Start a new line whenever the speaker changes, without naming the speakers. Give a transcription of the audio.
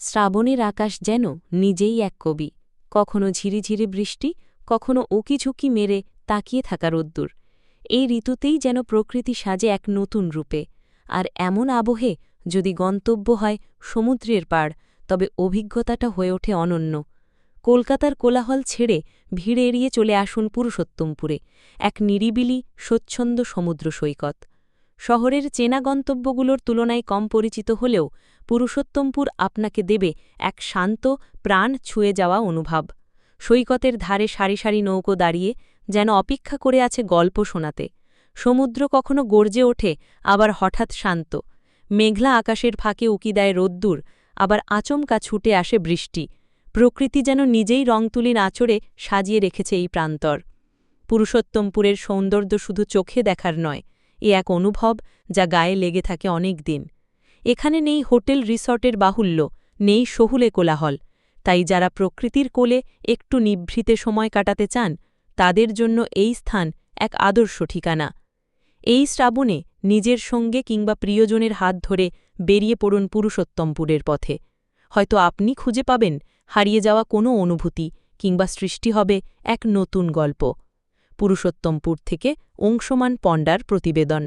শ্রাবণের আকাশ যেন নিজেই এক কবি। কখনো ঝিরিঝিরি বৃষ্টি, কখনো উকিঝুঁকি মেরে তাকিয়ে থাকা রোদ্দুর। এই ঋতুতেই যেন প্রকৃতি সাজে এক নতুন রূপে। আর এমন আবহে যদি গন্তব্য হয় সমুদ্রের পাড়, তবে অভিজ্ঞতাটা হয়ে ওঠে অনন্য। কলকাতার কোলাহল ছেড়ে ভিড় এড়িয়ে চলে আসুন পুরুষোত্তমপুরে, এক নিরিবিলি, স্বচ্ছন্দ সমুদ্র সৈকত। শহরের চেনা গন্তব্যগুলোর তুলনায় কম পরিচিত হলেও পুরুষোত্তমপুর আপনাকে দেবে এক শান্ত, প্রাণ ছুঁয়ে যাওয়া অনুভব। সৈকতের ধারে সারি সারি নৌকো দাঁড়িয়ে যেন অপেক্ষা করে আছে গল্প শোনাতে। সমুদ্র কখনো গর্জে ওঠে, আবার হঠাৎ শান্ত। মেঘলা আকাশের ফাঁকে উকি দেয় রোদ্দুর, আবার আচমকা ছুটে আসে বৃষ্টি। প্রকৃতি যেন নিজেই রং তুলির আঁচড়ে সাজিয়ে রেখেছে এই প্রান্তর। পুরুষোত্তমপুরের সৌন্দর্য শুধু চোখে দেখার নয় এ এক অনুভব যা গায়ে লেগে থাকে অনেক দিন। এখানে নেই হোটেল রিসর্টের বাহুল্য, নেই সহুলে কোলাহল। তাই যারা প্রকৃতির কোলে একটু নিভৃতে সময় কাটাতে চান, তাদের জন্য এই স্থান এক আদর্শ ঠিকানা। এই শ্রাবণে নিজের সঙ্গে কিংবা প্রিয়জনের হাত ধরে বেরিয়ে পড়ুন পুরুষোত্তমপুরের পথে। হয়তো আপনি খুঁজে পাবেন হারিয়ে যাওয়া কোনো অনুভূতি কিংবা সৃষ্টি হবে এক নতুন গল্প। পুরুষোত্তমপুর থেকে অংশমান পণ্ডার প্রতিবেদন।